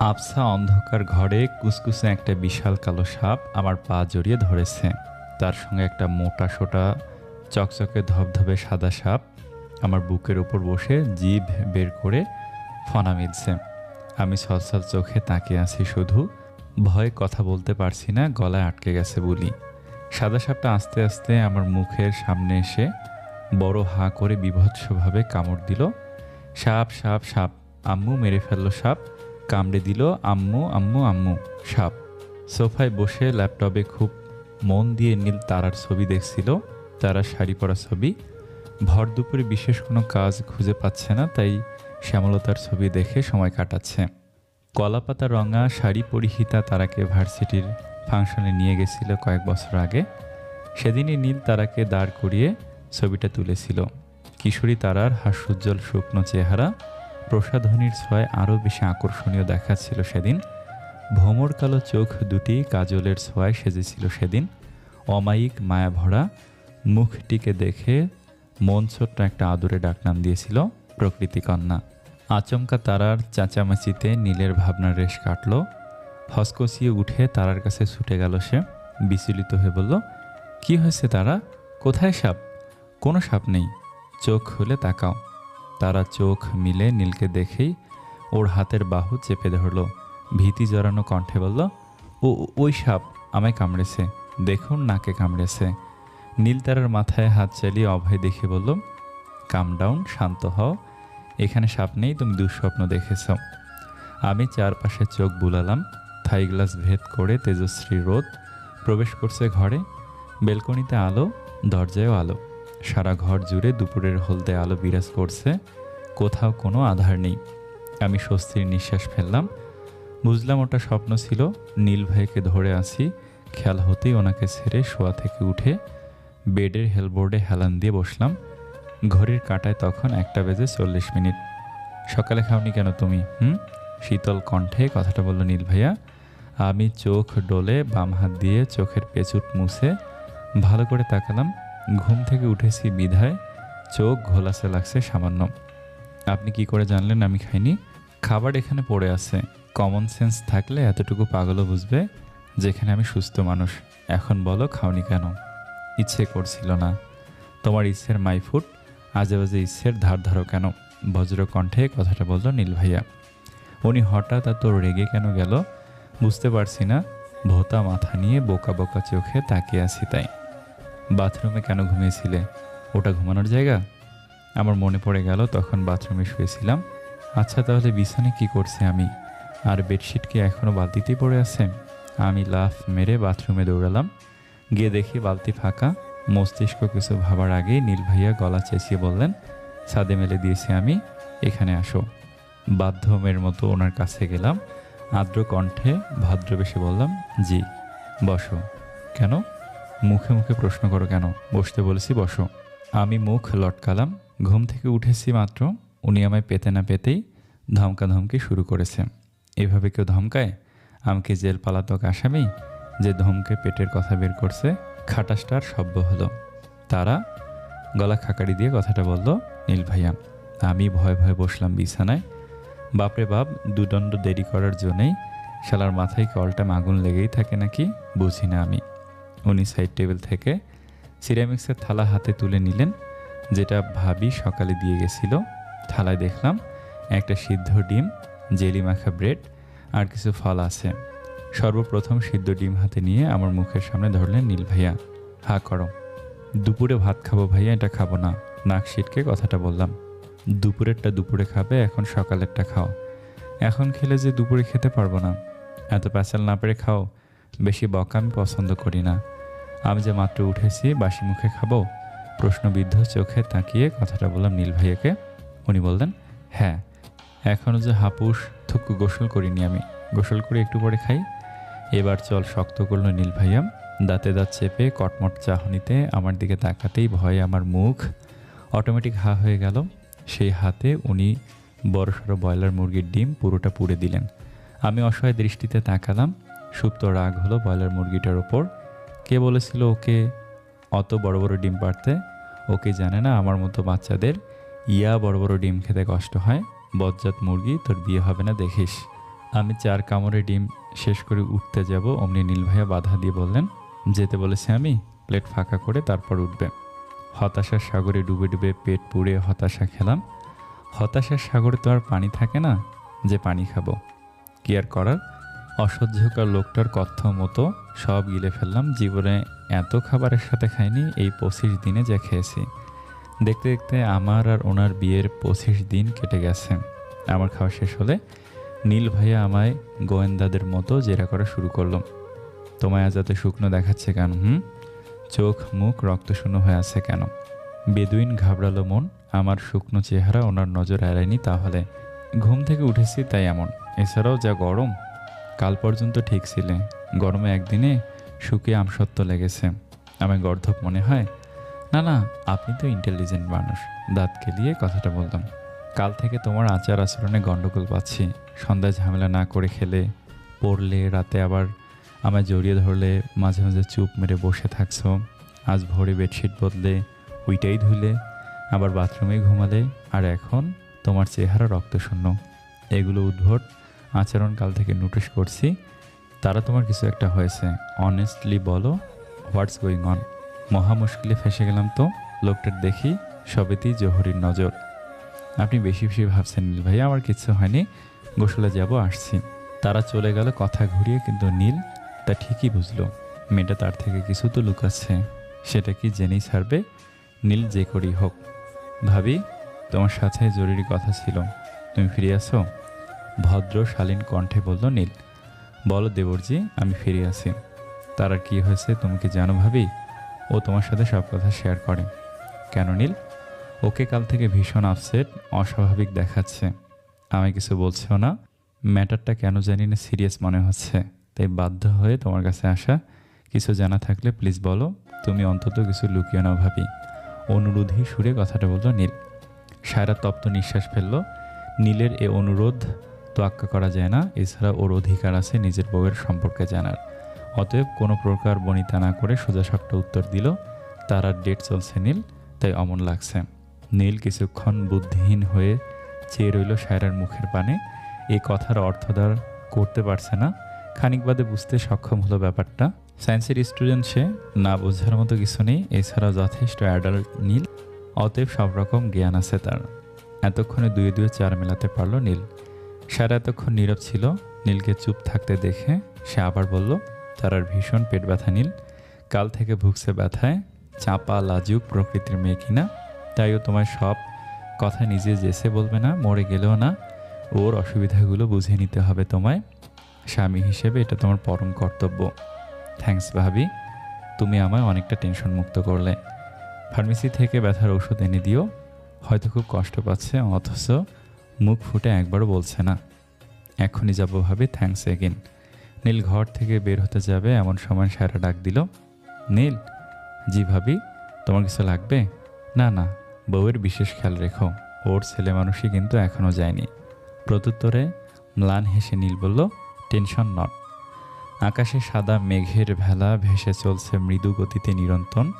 আবসা অন্ধকার ঘরে কুসকুসে একটা বিশাল কালো সাপ আমার পা জড়িয়ে ধরেছে। তার সঙ্গে একটা মোটা, সোটা, চকচকে, ধবধবে সাদা সাপ আমার বুকের ওপর বসে জিভ বের করে ফনা মিলছে। আমি সলসল চোখে তাকিয়ে আছি শুধু। ভয়ে কথা বলতে পারছি না, গলায় আটকে গেছে বলি। সাদা সাপটা আস্তে আস্তে আমার মুখের সামনে এসে বড় হা করে বিভৎসভাবে কামড় দিল। সাপ সাপ সাপ, আম্মু মেরে ফেলল সাপ। কামড়ে দিল, আম্মু আম্মু আম্মু, সাপ। সোফায় বসে ল্যাপটপে খুব মন দিয়ে নীল তারার ছবি দেখছিল, তারা শাড়ি পরা ছবি। ভর দুপুরে বিশেষ কোনো কাজ খুঁজে পাচ্ছে না, তাই শ্যামলতার ছবি দেখে সময় কাটাচ্ছে। কলাপাতা রঙা শাড়ি পরিহিতা তারাকে ভার্সিটির ফাংশনে নিয়ে গেছিল কয়েক বছর আগে। সেদিনই নীল তারাকে দাঁড় করিয়ে ছবিটা তুলেছিল। কিশোরী তারার হাস্যোজ্জ্বল শুকনো চেহারা প্রসাধনীর ছোঁয়ায় আরও বেশি আকর্ষণীয় দেখাচ্ছিল সেদিন। ভোমর কালো চোখ দুটি কাজলের ছোঁয়ায় সেজেছিল সেদিন। অমায়িক মায়াভরা মুখটিকে দেখে মন ছোট্ট একটা আদরে ডাকনাম দিয়েছিল প্রকৃতিকন্যা আচমকা তারার চাঁচামাচিতে নীলের ভাবনার রেশ কাটল। ফসকসিয়ে উঠে তারার কাছে ছুটে গেল সে। বিচলিত হয়ে বলল, কি হয়েছে তারা? কোথায় সাপ? কোনো সাপ নেই। চোখ খুলে তাকাও। তারা চোখ মিলে নীলকে দেখেই ওর হাতের বাহু চেপে ধরল। ভীতি জড়ানো কণ্ঠে বলল, ও, ওই সাপ আমায় কামড়েছে। দেখুন নাকে কামড়েছে। নীল তারার মাথায় হাত চালিয়ে অভয় দেখে বলল কাম ডাউন শান্ত হও। এখানে সাপ নেই, তুমি দুঃস্বপ্ন দেখেছ। আমি চারপাশে চোখ বুলালাম থাই গ্লাস ভেদ করে তেজশ্রী রোদ প্রবেশ করছে ঘরে। বেলকনিতে আলো, দরজায়ও আলো। সারা ঘর জুড়ে দুপুরের হলদে আলো বিরাজ করছে, কোথাও কোনো আধার নেই। আমি স্বস্তির নিঃশ্বাস ফেললাম। বুঝলাম ওটা স্বপ্ন ছিল, নীল ভাইকে ধরে আছি, খেয়াল হতেই ওনাকে ছেড়ে শোয়া থেকে উঠে বেডের হেলবোর্ডে হেলান দিয়ে বসলাম। ঘড়ির কাঁটায় তখন একটা বেজে চল্লিশ মিনিট। সকালে খাওনি কেন তুমি, হুম? শীতল কণ্ঠে কথাটা বলল নীল ভাইয়া। আমি চোখ ডলে বাম হাত দিয়ে চোখের পেঁচুট মুছে ভালো করে তাকালাম। ঘুম থেকে উঠেছি বিধায়, চোখ ঘোলাসে লাগছে সামান্য। আপনি কি করে জানলেন আমি খাইনি? খাবার এখানে পড়ে আছে। কমন সেন্স থাকলে এতটুকু পাগলও বুঝবে যেখানে আমি সুস্থ মানুষ। এখন বলো খাওনি কেন? ইচ্ছে করছিল না। তোমার ইচ্ছের মাইফুট আজে বাজে ইচ্ছের ধার ধারো কেন? বজ্র কণ্ঠে কথাটা বলল নীল ভাইয়া। উনি হঠাৎ এত রেগে কেন গেল? বুঝতে পারছি না। ভোতা মাথা নিয়ে বোকা বোকা চোখে তাকিয়ে আছি তাই। বাথরুমে কেন ঘুমিয়েছিলে? ওটা ঘুমানোর জায়গা? আমার মনে পড়ে গেল তখন বাথরুমে শুয়েছিলাম। আচ্ছা তাহলে বিছানে কি করছে আমি? আর বেডশিট কি এখনও বালতিতেই পড়ে আছে? আমি লাফ মেরে বাথরুমে দৌড়ালাম। গিয়ে দেখি বালতি ফাঁকা। মস্তিষ্ক কিছু ভাবার আগেই নীল ভাইয়া গলা চেঁচিয়ে বললেন, ছাদে মেলে দিয়েছি আমি, এখানে আসো। বাধ্যমের মতো ওনার কাছে গেলাম। আর্দ্র কণ্ঠে ভদ্রবেশে বললাম, জি, বসো। কেন? মুখে মুখে প্রশ্ন করো কেন? বসতে বলেছি, বসো। আমি মুখ লটকালাম, ঘুম থেকে উঠেছি মাত্র, উনি আমায় পেতে না পেতেই ধমকা ধমকি শুরু করেছে। এভাবে কেউ ধমকায়? আমাকে জেল পালাতক আসামি, যে ধমকে পেটের কথা বের করছে? খাটাসটার সভ্য হলো। তারা গলা খাকারি দিয়ে কথাটা বলল, নীল ভাইয়া, আমি ভয় ভয়ে বসলাম বিছানায়। বাপরে বাপ, দুদণ্ড দেরি করার জন্যেই শালার মাথায় কলটা মাগুন লেগেই থাকে নাকি? বুঝি না আমি। উনি সাইড টেবিল থেকে সিরামিক্সের থালা হাতে তুলে নিলেন, যেটা ভাবি সকালে দিয়ে গেছিল। থালায় দেখলাম একটা সিদ্ধ ডিম, জেলি মাখা ব্রেড আর কিছু ফল আছে। সর্বপ্রথম সিদ্ধ ডিম হাতে নিয়ে আমার মুখের সামনে ধরলেন নীল ভাইয়া। হা, করো। দুপুরে ভাত খাব ভাইয়া, এটা খাব না। নাক সিটকে কথাটা বললাম। দুপুরেরটা দুপুরে খাবে, এখন সকালেরটা খাও। এখন খেলে যে দুপুরে খেতে পারব না। এত প্যাচাল না পেরে খাও। বেশি বকা আমি পছন্দ করি না। আমি যে মাত্র উঠেছি, বাসি মুখে খাব? প্রশ্নবিদ্ধ চোখে তাকিয়ে কথাটা বললাম নীল ভাইয়াকে। উনি বললেন হ্যাঁ এখনও যে হাপুস থুকু গোসল করিনি আমি। গোসল করে একটু পরে খাই। এবার চল শক্ত করল নীল ভাইয়া। দাঁতে দাঁত চেপে কটমট চাহনিতে আমার দিকে তাকাতেই ভয়ে আমার মুখ অটোমেটিক হা হয়ে গেল। সেই হাতে উনি বড়সড় ব্রয়লার মুরগির ডিম পুরোটা পুড়ে দিলেন। আমি অসহায় দৃষ্টিতে তাকালাম। সুপ্ত রাগ হলো ব্রয়লার মুরগিটার ওপর। কে বলেছিল ওকে অত বড় বড় ডিম পারতে ওকে জানে না, আমার মতো বাচ্চাদের ইয়া বড় বড় ডিম খেতে কষ্ট হয়। বজ্জাত মুরগি, তোর বিয়ে হবে না, দেখিস। আমি চার কামড়ে ডিম শেষ করে উঠতে যাব, অমনি নীল ভাইয়া বাধা দিয়ে বললেন, যেতে বলেছি আমি, প্লেট ফাঁকা করে তারপর উঠবে। হতাশার সাগরে ডুবে ডুবে পেট পুড়ে হতাশা খেলাম। হতাশার সাগরে তো আর পানি থাকে না, যে পানি খাব। কি আর করার? অসহ্যকর লোকটার কথ্য মতো সব গিলে ফেললাম। জীবনে এত খাবারের সাথে খাইনি, এই পঁচিশ দিনে যা খেয়েছি। দেখতে দেখতে আমার আর ওনার বিয়ের পঁচিশ দিন কেটে গেছে। আমার খাওয়া শেষ হলে নীল ভাইয়া আমায় গোয়েন্দাদের মতো জেরা করা শুরু করল। তোমায় আজ এত শুকনো দেখাচ্ছে কেন, হুম? চোখ, মুখ রক্তশূন্য হয়ে আছে কেন? বেদুইন ঘাবড়ালো মন, আমার শুকনো চেহারা ওনার নজর এড়ায়নি তাহলে। ঘুম থেকে উঠেছি তাই এমন। এছাড়াও যা গরম কাল পর্যন্ত ঠিক ছিলে। গরমে একদিনে শুকিয়ে আমসত্ব লেগেছে। আমার গর্ধব মনে হয়, না না, আপনি তো ইন্টেলিজেন্ট মানুষ। দাঁত কেলিয়ে কথাটা বললাম। কাল থেকে তোমার আচার আচরণে গণ্ডগোল পাচ্ছি। সন্ধ্যায় ঝামেলা না করে খেলে, পড়লে, রাতে আবার আমায় জড়িয়ে ধরলে, মাঝে মাঝে চুপ মেরে বসে থাকছো। আজ ভোরে বেডশিট বদলে, ওইটাই ধুলে, আবার বাথরুমেই ঘুমালে, আর এখন তোমার চেহারা রক্তশূন্য। এগুলো উদ্ভট আচরণ কাল থেকে নোটিশ করছি। তারা তোমার কিছু একটা হয়েছে। অনেস্টলি বলো হোয়াটস গোয়িং অন মহা মুশকিলে ফেসে গেলাম তো, লোকটার দেখি, সবেতেই জহরির নজর। আপনি বেশি বেশি ভাবছেন নীল ভাই আমার কিচ্ছু হয়নি। গোসলে যাব, আসছি। তারা চলে গেল কথা ঘুরিয়ে, কিন্তু নীল তা ঠিকই বুঝলো। মেয়েটা তার থেকে কিছু তো লুকাচ্ছে। সেটা কি জেনেই ছাড়বে? নীল যে করি হোক। ভাবি, তোমার সাথে জরুরি কথা ছিল। তুমি ফিরে আসো? ভদ্র, শালীন কণ্ঠে বলল, নীল, বলো দেবরজি, আমি ফিরে আসি তার আর কি হয়েছে তুমি কি জানো ভাবি? ও তোমার সাথে সব কথা শেয়ার করে। কেন নীল? ওকে কাল থেকে ভীষণ আপসেট অস্বাভাবিক দেখাচ্ছে। আমি কিছু বলছেও না? ম্যাটারটা কেন জানি না সিরিয়াস মনে হচ্ছে। তাই বাধ্য হয়ে তোমার কাছে আসা। কিছু জানা থাকলে প্লিজ বলো। তুমি অন্তত কিছু লুকিয়ে নাও ভাবি। অনুরোধী সুরে কথাটা বলল, নীল। সায়রা তপ্ত নিঃশ্বাস ফেলল। নীলের এ অনুরোধ তোয়াক্কা করা যায় না, এছাড়া ওর অধিকার আছে নিজের বউয়ের সম্পর্কে জানার। অতএব কোনো প্রকার বনিতা না করে সোজা সাপটা উত্তর দিল, তার আর ডেট চলছে নীল, তাই অমন লাগছে। নীল কিছুক্ষণ বুদ্ধিহীন হয়ে চেয়ে রইল সায়রার মুখের পানে। এই কথার অর্থদার করতে পারছে না। খানিক বাদে বুঝতে সক্ষম হলো ব্যাপারটা। সায়েন্সের স্টুডেন্ট সে, না বোঝার মতো কিছু নেই, এছাড়াও যথেষ্ট অ্যাডাল্ট নীল, অতএব সব রকম জ্ঞান আছে তার। এতক্ষণে দুয়ে দুয়ে চার মেলাতে পারল নীল। সারা এতক্ষণ নীরব ছিল। নীলকে চুপ থাকতে দেখে সে আবার বলল তার আর ভীষণ পেট ব্যথা, নীল। কাল থেকে ভুগছে ব্যথায়। চাপা, লাজুক প্রকৃতির মেয়ে কিনা তাই ও তোমার সব কথা নিজে জেসে বলবে না, মরে গেলেও না। ওর অসুবিধাগুলো বুঝে নিতে হবে তোমায়। স্বামী হিসেবে এটা তোমার পরম কর্তব্য। থ্যাঙ্কস ভাবি, তুমি আমায় অনেকটা টেনশন মুক্ত করলে। ফার্মেসি থেকে ব্যথার ওষুধ এনে দিও। হয়তো খুব কষ্ট পাচ্ছে, অথচ মুখ ফুটে একবারও বলছে না। এখনই যাব ভাবি থ্যাঙ্কস এগেন নীল ঘর থেকে বের হতে যাবে, এমন সময় সারা ডাক দিল, নীল, জি ভাবি, তোমার কিছু লাগবে? না না, বউয়ের বিশেষ খেয়াল রেখো, ওর ছেলে মানুষই কিন্তু এখনও যায়নি। প্রত্যুত্তরে ম্লান হেসে নীল বলল, টেনশন নট। আকাশে সাদা মেঘের ভেলা ভেসে চলছে মৃদু গতিতে নিরন্তন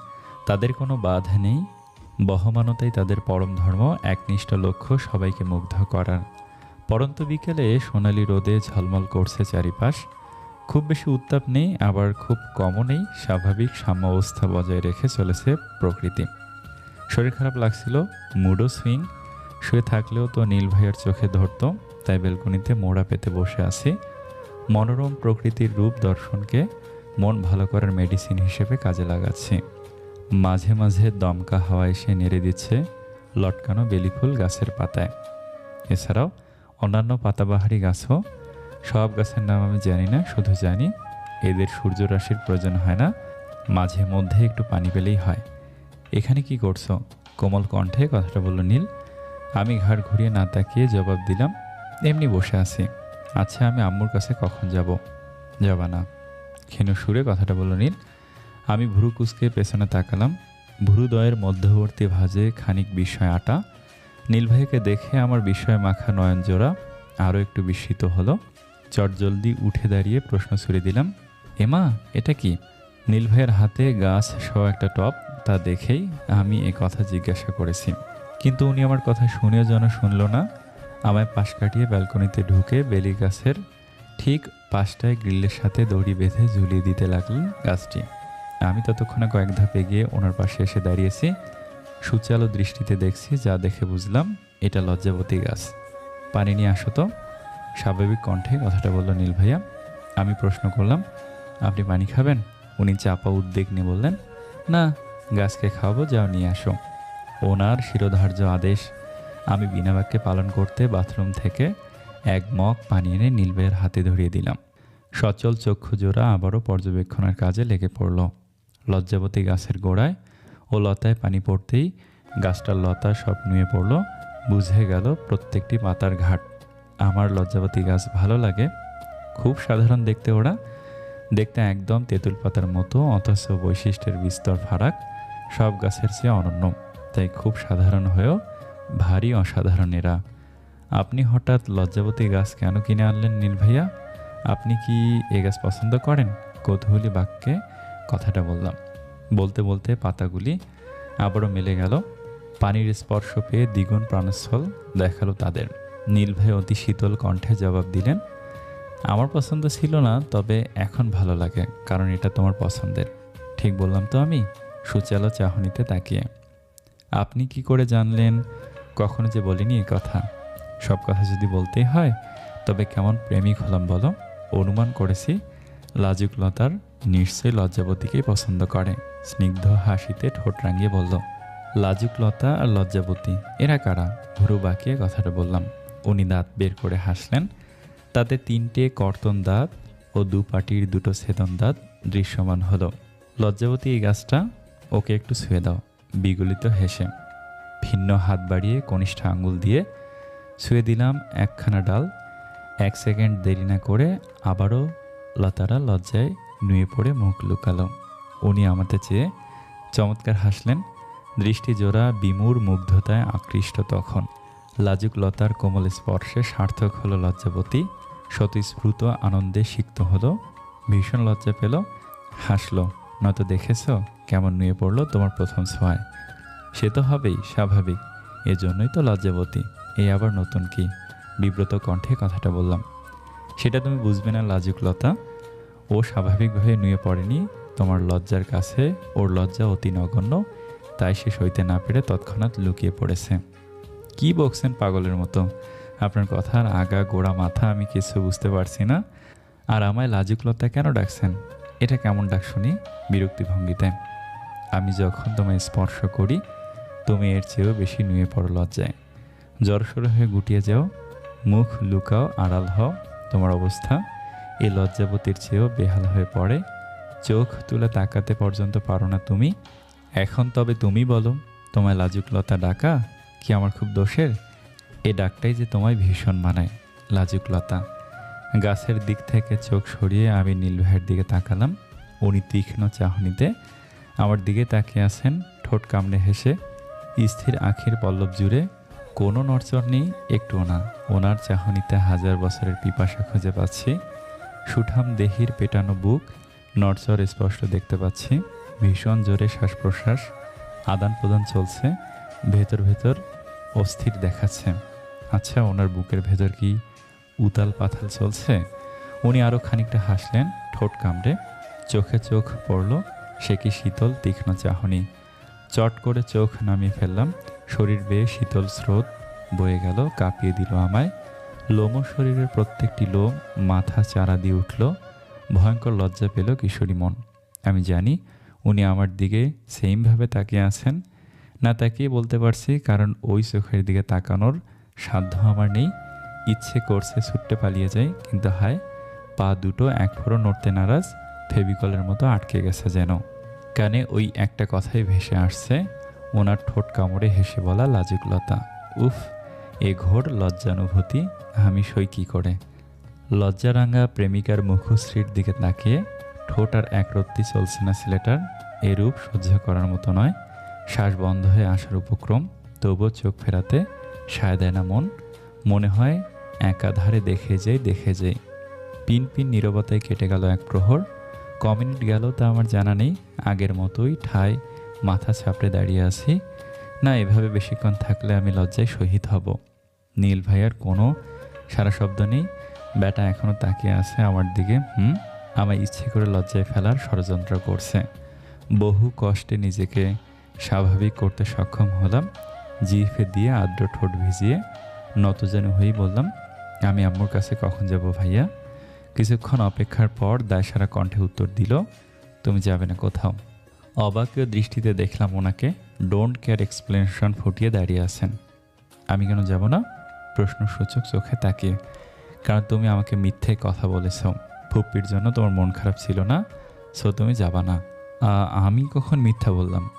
তাদের কোনো বাধা নেই বহমানতাই তাদের পরম ধর্ম, একনিষ্ঠ লক্ষ্য সবাইকে মুগ্ধ করার। পরন্ত বিকেলে সোনালি রোদে ঝলমল করছে চারিপাশ। খুব বেশি উত্তাপ নেই, আবার খুব কমও নেই, স্বাভাবিক সাম্য অবস্থা বজায় রেখে চলেছে প্রকৃতি। শরীর খারাপ লাগছিল, মুডও সুইং। শুয়ে থাকলেও তো নীল ভাইয়ের চোখে ধরত, তাই বেলকনিতে মোড়া পেতে বসে আছি। মনোরম প্রকৃতির রূপ দর্শনকে মন ভালো করার মেডিসিন হিসেবে কাজে লাগাচ্ছি। মাঝে মাঝে দমকা হাওয়া এসে নেড়ে দিচ্ছে লটকানো বেলিফুল গাছের পাতায়। এছাড়াও অন্যান্য পাতাবাহারি গাছও, সব গাছের নাম আমি জানি না, শুধু জানি এদের সূর্যরাশির প্রয়োজন হয় না, মাঝে মধ্যে একটু পানি পেলেই হয়। এখানে কি করছ? কোমল কণ্ঠে কথাটা বলল নীল। আমি ঘাড় ঘুরিয়ে না তাকিয়ে জবাব দিলাম, এমনি বসে আছি। আচ্ছা আমি আম্মুর কাছে কখন যাব? যাবা না। ক্ষীণ সুরে কথাটা বলল নীল। আমি ভুরু কুচকে পেছনে তাকালাম। ভুরুদয়ের মধ্যবর্তী ভাজে খানিক বিস্ময় আটা। নীলভাইকে দেখে আমার বিস্ময় মাখা নয়ন জোড়া আরও একটু বিস্মিত হলো। চটজলদি উঠে দাঁড়িয়ে প্রশ্ন ছুড়ে দিলাম, এমা, এটা কি? নীলভাইয়ের হাতে গাছ সহ একটা টপ, তা দেখেই আমি এ কথা জিজ্ঞাসা করেছি। কিন্তু উনি আমার কথা শুনেও যেন শুনল না। আমায় পাশ কাটিয়ে ব্যালকনিতে ঢুকে বেলি গাছের ঠিক পাশটায় গ্রিলের সাথে দড়ি বেঁধে ঝুলিয়ে দিতে লাগলেন গাছটি। আমি ততক্ষণে কয়েক ধাপ এগিয়ে ওনার পাশে এসে দাঁড়িয়েছি। সুচালো দৃষ্টিতে দেখছি, যা দেখে বুঝলাম, এটা লজ্জাবতী গাছ। পানি নিয়ে আসো তো। স্বাভাবিক কণ্ঠে কথাটা বলল নীল ভাইয়া। আমি প্রশ্ন করলাম, আপনি পানি খাবেন? উনি চাপা উদ্বেগ নিয়ে বললেন, না, গাছকে খাওয়াবো, যাও নিয়ে আসো। ওনার শিরোধার্য আদেশ, আমি বিনা বাক্যে পালন করতে বাথরুম থেকে এক মগ পানি এনে নীল ভাইয়ের হাতে ধরিয়ে দিলাম। সচল চক্ষু জোড়া আবারও পর্যবেক্ষণের কাজে লেগে পড়ল। লজ্জাবতী গাছের গোড়ায় ও লতায় পানি পড়তেই গাছটার লতা সব নুয়ে পড়ল। বুঝে গেল প্রত্যেকটি পাতার ঘাট। আমার লজ্জাবতী গাছ ভালো লাগে। খুব সাধারণ দেখতে ওরা। দেখতে একদম তেঁতুল পাতার মতো, অথচ বৈশিষ্ট্যের বিস্তর ফারাক সব গাছের চেয়ে অনন্য। তাই খুব সাধারণ হয়েও ভারী অসাধারণ এরা। আপনি হঠাৎ লজ্জাবতী গাছ কেন কিনে আনলেন নীল ভাইয়া? আপনি কি এ গাছ পছন্দ করেন? কৌতূহলী বাক্যে কথাটা বললাম। বলতে বলতে পাতাগুলি আবারও মেলে গেল। পানির স্পর্শ পেয়ে দ্বিগুণ প্রাণস্থল দেখাল তাদের। নীল ভাই অতি শীতল কণ্ঠে জবাব দিলেন, আমার পছন্দ ছিল না, তবে এখন ভালো লাগে, কারণ এটা তোমার পছন্দের। ঠিক বললাম তো আমি? সুচালো চাহনিতে তাকিয়ে। আপনি কি করে জানলেন? কখনো যে বলিনি এ কথা। সব কথা যদি বলতেই হয়, তবে কেমন প্রেমিক হলাম বলো? অনুমান করেছি, লাজুকলতার নিশ্চয়ই লজ্জাবতীকেই পছন্দ করে। স্নিগ্ধ হাসিতে ঠোঁট রাঙিয়ে বলল, লাজুক লতা আর লজ্জাবতী, এরা কারা? ভুরু বাঁকিয়ে কথাটা বললাম। উনি দাঁত বের করে হাসলেন, তাতে তিনটে কর্তন দাঁত ও দু পাটির দুটো ছেদন দাঁত দৃশ্যমান হলো। লজ্জাবতী এই গাছটা, ওকে একটু ছুঁয়ে দাও। বিগলিত হেসে ভিন্ন হাত বাড়িয়ে কনিষ্ঠ আঙুল দিয়ে ছুঁয়ে দিলাম একখানা ডাল। এক সেকেন্ড দেরি না করে আবারও লতারা লজ্জায় নুয়ে পড়ে মুখ লুকালো। উনি আমাদের চেয়ে চমৎকার হাসলেন। দৃষ্টি জোড়া বিমূর মুগ্ধতায় আকৃষ্ট তখন। লাজুক লতার কোমল স্পর্শে সার্থক হলো লজ্জাবতী। স্বতঃস্ফূর্ত আনন্দে সিক্ত হলো। ভীষণ লজ্জা পেল। হাসলো, নয়তো দেখেছ কেমন নুয়ে পড়ল তোমার প্রথম ছোঁয়ায় সে তো হবেই, স্বাভাবিক। এজন্যই তো লজ্জাবতী। এই আবার নতুন কি? বিব্রত কণ্ঠে কথাটা বললাম, সেটা তুমি বুঝবে না লাজুকলতা ও স্বাভাবিকভাবে নুয়ে পড়েনি। তোমার লজ্জার কাছে ওর লজ্জা অতি নগণ্য, তাই সে সইতে না পেরে তৎক্ষণাৎ লুকিয়ে পড়েছে। কি বকছেন পাগলের মতো? আপনার কথার আগা, গোড়া, মাথা আমি কিছু বুঝতে পারছি না। আর আমায় লাজুকলতা কেন ডাকছেন? এটা কেমন ডাক শুনি বিরক্তি ভঙ্গিতে আমি যখন তোমায় স্পর্শ করি, তুমি এর চেয়েও বেশি নুয়ে পড়ো লজ্জায়। জড়সড় হয়ে গুটিয়ে যাও। মুখ লুকাও, আড়াল হও। তোমার অবস্থা এই লজ্জাবতীর চেয়েও বেহাল হয়ে পড়ে। চোখ তুলে তাকাতে পর্যন্ত পারো না তুমি। এখন তবে তুমি বলো, তোমায় লাজুকলতা ডাকা কি আমার খুব দোষের? এই ডাকটাই যে তোমায় ভীষণ মানায় লাজুকলতা গাছের দিক থেকে চোখ সরিয়ে আমি নীল ভাইয়ের দিকে তাকালাম। উনি তীক্ষ্ণ চাহনিতে আমার দিকে তাকিয়ে আছেন, ঠোঁট কামড়ে হেসে। স্থির আখির পল্লব জুড়ে, কোনো নড়চড় নেই, একটুও না। ওনার চাহনিতে হাজার বছরের পিপাসা খুঁজে পাচ্ছি। সুঠাম দেহির পেটানো বুক, নড়চড় স্পষ্ট দেখতে পাচ্ছি। ভীষণ জোরে শ্বাস প্রশ্বাস আদান প্রদান চলছে। ভেতর ভেতর অস্থির দেখাচ্ছে। আচ্ছা ওনার বুকের ভেতর কি উতাল পাথাল চলছে? উনি আরও খানিকটা হাসলেন, ঠোঁট কামড়ে। চোখে চোখ পড়ল, সে কি শীতল, তীক্ষ্ণ চাহনি। চট করে চোখ নামিয়ে ফেললাম, শরীর বেয়ে শীতল স্রোত বয়ে গেল, কাঁপিয়ে দিল আমায়। লোম শরীরের প্রত্যেকটি লোম মাথা চারা দিয়ে উঠল। ভয়ঙ্কর লজ্জা পেল কিশোরী মন। আমি জানি উনি আমার দিকে সেমভাবে তাকিয়ে আছেন। না তাকিয়ে বলতে পারছি, কারণ ওই চোখের দিকে তাকানোর সাধ্য আমার নেই। ইচ্ছে করছে ছুট্টে পালিয়ে যাই, কিন্তু হায়, পা দুটো এক ফোড়ো নড়তে নারাজ ফেবিকলের মতো আটকে গেছে যেন। কানে ওই একটা কথাই ভেসে আসছে, ওনার ঠোঁট কামড়ে হেসে বলা লাজুকলতা। উফ এ ঘোর লজ্জানুভূতি, আমি সই কী করে? লজ্জারাঙ্গা প্রেমিকার মুখশ্রীর দিকে তাকিয়ে ঠোঁট আর একরত্তি চলছে না ছেলেটার এরূপ সহ্য করার মতো নয়। শ্বাস বন্ধ হয়ে আসার উপক্রম, তবুও চোখ ফেরাতে সায় দেয় না মন। মনে হয় একাধারে দেখে যাই দেখে যাই। পিন পিন নীরবতায় কেটে গেল এক প্রহর। ক মিনিট গেল তা আমার জানা নেই। আগের মতোই ঠায় মাথা ছাপড়ে দাঁড়িয়ে আছি। না, এভাবে বেশিক্ষণ থাকলে আমি লজ্জায় শহীদ হব। নীল ভাইয়ার কোনো সারা শব্দ নেই। ব্যাটা এখনও তাকিয়ে আছে আমার দিকে, হুম? আমায় ইচ্ছে করে লজ্জায় ফেলার ষড়যন্ত্র করছে। বহু কষ্টে নিজেকে স্বাভাবিক করতে সক্ষম হলাম। জিফে দিয়ে আদ্র ঠোঁট ভিজিয়ে নতজানু হয়েই বললাম, আমি আম্মুর কাছে কখন যাব ভাইয়া? কিছুক্ষণ অপেক্ষার পর দায়সারা কণ্ঠে উত্তর দিল, তুমি যাবে না কোথাও। অবাকীয় দৃষ্টিতে দেখলাম ওনাকে। ডোন্ট কেয়ার এক্সপ্লেনেশন ফুটিয়ে দাঁড়িয়ে আছেন। আমি কেন যাব না? প্রশ্নসূচক চোখে তাকিয়ে। কারণ তুমি আমাকে মিথ্যে কথা বলেছ। ফুপ্পির জন্য তোমার মন খারাপ ছিল না সো তুমি যাবা না। আমি কখন মিথ্যা বললাম?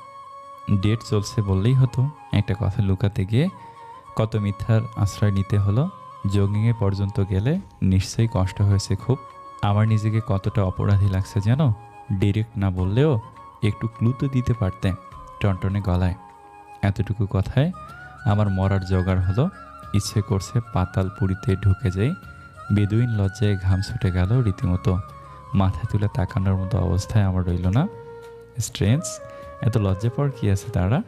ডেট চলছে বললেই হতো। একটা কথা লুকাতে গিয়ে কত মিথ্যার আশ্রয় নিতে হলো। জগিংয়ে পর্যন্ত গেলে নিশ্চয়ই কষ্ট হয়েছে খুব। আমার নিজেকে কতটা অপরাধী লাগছে যেন? ডিরেক্ট না বললেও একটু ক্লু তো দিতে পারতে টনটনে গলায়, এতটুকু কথায় আমার মরার জোগাড় হলো, ইচ্ছে করছে পাতাল পুরীতে ঢুকে যাই। বেদুইন লজ্জায় ঘাম ছুটে গেল রীতিমতো। মাথা তুলে তাকানোর মতো অবস্থায় আমার রইল না। স্ট্রেঞ্জ, এত লজ্জা পর কী আছে তারা?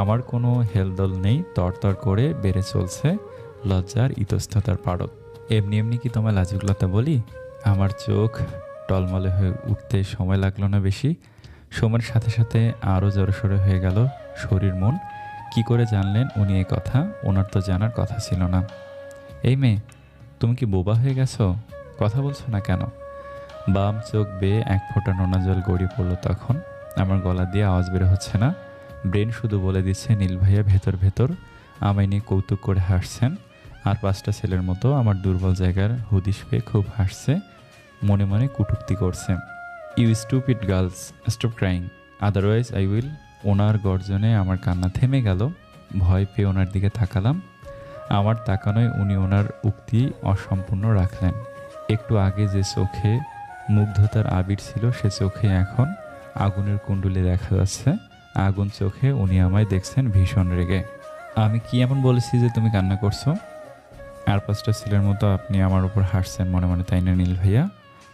আমার কোনো হেলদোল নেই, তরতর করে বেড়ে চলছে লজ্জার ইতস্ততার পারদ। এমনি এমনি কি তোমায় লাজুকলতা বলি? আমার চোখ টলমলে হয়ে উঠতে সময় লাগল না বেশি। সময়ের সাথে সাথে আরও জড়সড়ে হয়ে গেল শরীর মন। কি করে জানলেন উনি এই কথা? ওনার তো জানার কথা ছিল না। এই মেয়ে, তুমি কি বোবা হয়ে গেছো? কথা বলছো না কেন? বাম চোখ বেয়ে এক ফোঁটা নোনা জল গড়িয়ে পড়ল তখন। আমার গলা দিয়ে আওয়াজ বের হচ্ছে না। ব্রেন শুধু বলে দিচ্ছে, নীল ভাইয়া, ভেতর ভেতর। আমায় নিয়ে কৌতুক করে হাসছেন। আর পাঁচটা ছেলের মতো আমার দুর্বল জায়গার হুদিশ পেয়ে খুব হাসছে। মনে মনে কুটুক্তি করছে। You stupid girls stop crying otherwise I will ওনার গর্জনে আমার কান্না থেমে গেল। ভয় পেয়ে ওনার দিকে তাকালাম। আমার তাকানোয় উনি ওনার উক্তি অসম্পূর্ণ রাখলেন। একটু আগে যে চোখে মুগ্ধতার আবির ছিল, সে চোখে এখন আগুনের কুণ্ডুলি দেখা যাচ্ছে। আগুন চোখে উনি আমায় দেখছেন ভীষণ রেগে। আমি কি এমন বলেছি যে তুমি কান্না করছ? আর পাঁচটা ছেলের মতো আপনি আমার উপর হাসছেন মনে মনে, তাই না নীল ভাইয়া?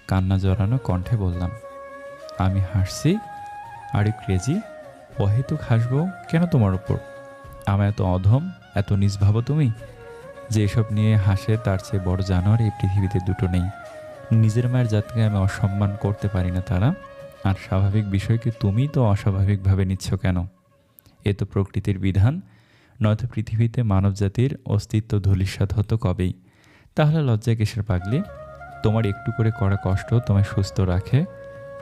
কান্না জড়ানো কণ্ঠে বললাম। আমি হাসছি, আর ক্রেজি অহেতুক হাসবো কেন তোমার উপর? আমার এত অধম, এত নিজ ভাবো তুমি যে এসব নিয়ে হাসে তার চেয়ে বড় জানোয়ার এই পৃথিবীতে দুটো নেই। নিজের মায়ের জাতকে আমি অসম্মান করতে পারি না তারা। আর স্বাভাবিক বিষয়কে তুমি তো অস্বাভাবিকভাবে নিচ্ছ কেন? এ তো প্রকৃতির বিধান, নয়তো পৃথিবীতে মানবজাতির অস্তিত্ব ধূলিসাৎ হতো কবেই। তাহলে লজ্জা কিসের পাগলি? তোমার একটু করে করা কষ্ট তোমায় সুস্থ রাখে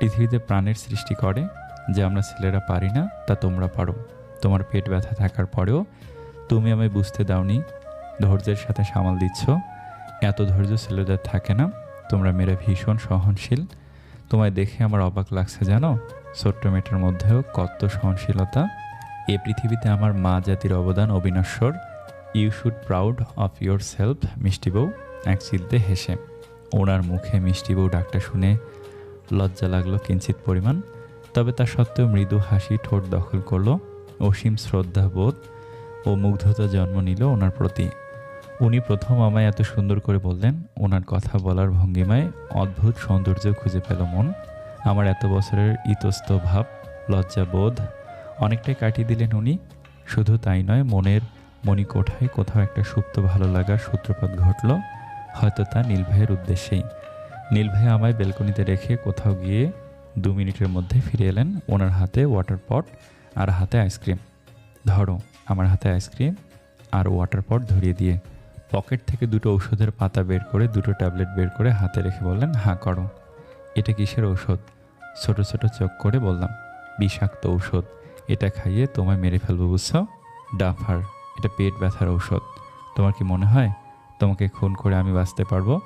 পৃথিবীতে প্রাণের সৃষ্টি করে যে আমরা ছেলেরা পারি না, তা তোমরা পারো। তোমার পেট ব্যথা থাকার পরেও তুমি আমায় বুঝতে দাওনি, ধৈর্যের সাথে সামাল দিচ্ছ। এত ধৈর্য ছেলেদের থাকে না, তোমরা মেয়েরা ভীষণ সহনশীল। তোমায় দেখে আমার অবাক লাগছে জানো? ছোট্ট মেয়েটার মধ্যেও কত সহনশীলতা। এ পৃথিবীতে আমার মা জাতির অবদান অবিনশ্বর। You should proud of yourself মিষ্টি বউ। এক চিলতে হেসে। ওনার মুখে মিষ্টি বউ ডাকটা শুনে লজ্জা লাগল কিঞ্চিত পরিমাণ, তবে তা সত্ত্বেও মৃদু হাসি ঠোঁট দখল করল। অসীম শ্রদ্ধাবোধ ও মুগ্ধতা জন্ম নিল ওনার প্রতি। উনি প্রথম আমায় এত সুন্দর করে বললেন, ওনার কথা বলার ভঙ্গিমায় অদ্ভুত সৌন্দর্য খুঁজে পেল মন। আমার এত বছরের ইতস্ত ভাব, লজ্জাবোধ অনেকটাই কাটিয়ে দিলেন উনি। শুধু তাই নয়, মনের মণিকোঠায় কোথাও একটা সুপ্ত ভালো লাগার সূত্রপাত ঘটল, হয়তো তা নীল ভাইয়ের উদ্দেশ্যেই। নীল ভাই আমায় বেলকনিতে রেখে কোথাও গিয়ে দু মিনিটের মধ্যে ফিরে এলেন ওনার হাতে ওয়াটার পট আর হাতে আইসক্রিম ধরো, আমার হাতে আইসক্রিম আর ওয়াটার পট ধরিয়ে দিয়ে পকেট থেকে দুটো ওষুধের পাতা বের করে দুটো ট্যাবলেট বের করে হাতে রেখে বললেন, হাঁ, করো। এটা কিসের ঔষধ? ছোট ছোট চোখ করে বললাম, বিষাক্ত ঔষধ। এটা খাইয়ে তোমায় মেরে ফেলব, বুঝছ? ডাফার, এটা পেট ব্যথার ঔষধ। তোমার কি মনে হয় তোমাকে খুন করে আমি বাঁচতে পারব?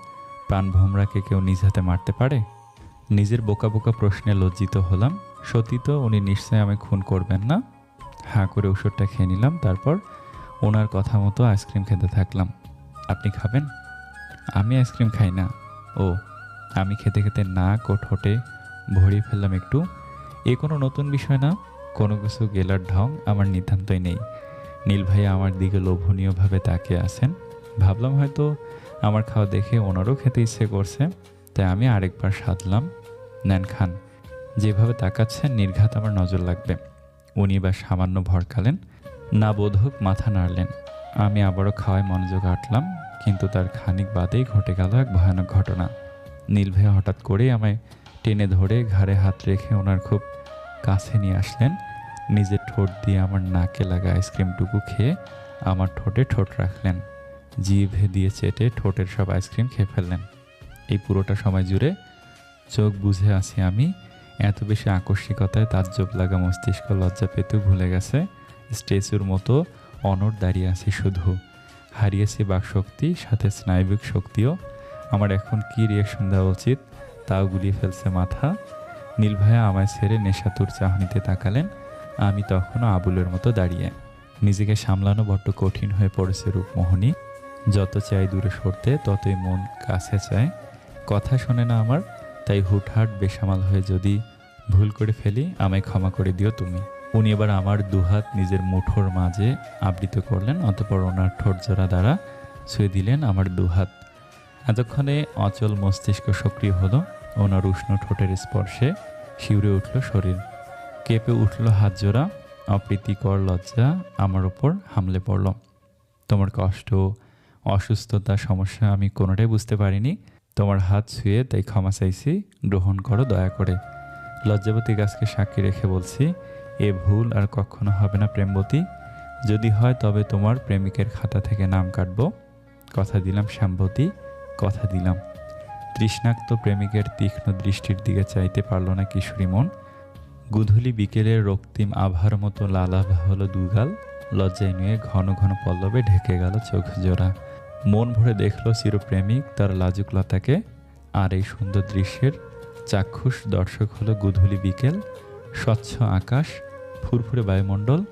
প্রাণ ভোমরাকে কেউ নিজ হাতে মারতে পারে? নিজের বোকা বোকা প্রশ্নে লজ্জিত হলাম। সত্যি তো, উনি নিশ্চয়ই আমায় খুন করবেন না? হাঁ করে ওষুধটা খেয়ে নিলাম, তারপর ওনার কথা মতো আইসক্রিম খেতে থাকলাম। আপনি খাবেন? আমি আইসক্রিম খাই না। ও, আমি খেতে খেতে নাক ও ঠোঁটে ভরিয়ে ফেললাম একটু। এ কোনো নতুন বিষয় না। কোনো কিছু গেলার ঢং আমার নিতান্তই নেই। নীল ভাই আমার দিকে লোভনীয়ভাবে তাকিয়ে আছেন। ভাবলাম হয়তো আমার খাওয়া দেখে ওনারও খেতে ইচ্ছে করছে, তাই আমি আরেকবার সাধলাম। নেন খান, যেভাবে তাকাচ্ছেন নির্ঘাত আমার নজর লাগবে। উনি বা সামান্য ভরকালেন, না বোধক মাথা নাড়লেন। আমি আবারও খাওয়ায় মনোযোগ আটলাম, কিন্তু তার খানিক বাদেই ঘটে গেল এক ভয়ানক ঘটনা। নীল ভাইয়া হঠাৎ করেই আমায় টেনে ধরে ঘাড়ে হাত রেখে ওনার খুব কাছে নিয়ে আসলেন। নিজের ঠোঁট দিয়ে আমার নাকে লাগা আইসক্রিমটুকু খেয়ে আমার ঠোঁটে ঠোঁট রাখলেন। জিভে দিয়ে চেটে ঠোঁটের সব আইসক্রিম খেয়ে ফেললেন। এই পুরোটা সময় জুড়ে চোখ বুঝে আছি আমি। এত বেশি আকস্মিকতায় তাজ্জব লাগা মস্তিষ্ক লজ্জা পেতেও ভুলে গেছে। স্টেচুর মতো অনড় দাঁড়িয়ে আছি শুধু। হারিয়েছি বাকশক্তি, সাথে স্নায়বিক শক্তিও। আমার এখন কী রিয়াকশন দেওয়া উচিত তাও গুলিয়ে ফেলছে মাথা। নীল ভাইয়া আমায় ছেড়ে নেশাতুর চাহনিতে তাকালেন। আমি তখনও আবুলের মতো দাঁড়িয়ে। নিজেকে সামলানো বড্ড কঠিন হয়ে পড়েছে রূপমোহনী। যত চাই দূরে সরতে, ততই মন কাছে চায়। কথা শোনে না আমার, তাই হুটহাট বেসামাল হয়ে যদি ভুল করে ফেলি, আমায় ক্ষমা করে দিও তুমি। উনি এবার আমার দুহাত নিজের মুঠোর মাঝে আবৃত করলেন, অতপর ওনার ঠোঁট জোড়া দ্বারা ছুঁয়ে দিলেন আমার দুহাত। এতক্ষণে অচল মস্তিষ্ক সক্রিয় হলো, ওনার উষ্ণ ঠোঁটের স্পর্শে শিউরে উঠল শরীর। কেঁপে উঠল হাত জোড়া, অপ্রীতিকর লজ্জা আমার ওপর হামলে পড়ল। তোমার কষ্ট অসুস্থতা, সমস্যা আমি কোনোটাই বুঝতে পারিনি। তোমার হাত ছুঁয়ে তাই ক্ষমা চাইছি, গ্রহণ করো, দয়া করে। লজ্জাবতী গাছকে সাক্ষী রেখে বলছি, এ ভুল আর কখনো হবে না প্রেমবতী। যদি হয় তবে তোমার প্রেমিকের খাতা থেকে নাম কাটবো। কথা দিলাম শ্যামবতী, কথা দিলাম। তৃষ্ণাক্ত প্রেমিকের তীক্ষ্ণ দৃষ্টির দিকে চাইতে পারল না কিশোরী মন। গুধুলি বিকেলের রক্তিম আভার মতো লালাভা হলো দুগাল। লজ্জায় নিয়ে ঘন ঘন পল্লবে ঢেকে গেল চোখ জোড়া মন ভরে দেখল চিরপ্রেমিক তার লাজুকলতাকে, আর এই সুন্দর দৃশ্যের চাক্ষুষ দর্শক হলো গুধুলি বিকেল, স্বচ্ছ আকাশ, ফুরফুরে বায়ুমণ্ডল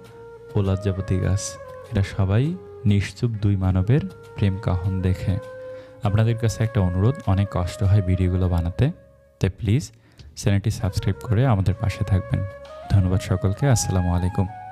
ও লজ্জাপতি গাছ। এরা সবাই নিশ্চুপ দুই মানবের প্রেম কাহন দেখে। আপনাদের কাছে একটা অনুরোধ, অনেক কষ্ট হয় ভিডিওগুলো বানাতে। তাই প্লিজ চ্যানেলটি সাবস্ক্রাইব করে আমাদের পাশে থাকবেন। ধন্যবাদ সকলকে, আসসালামু আলাইকুম।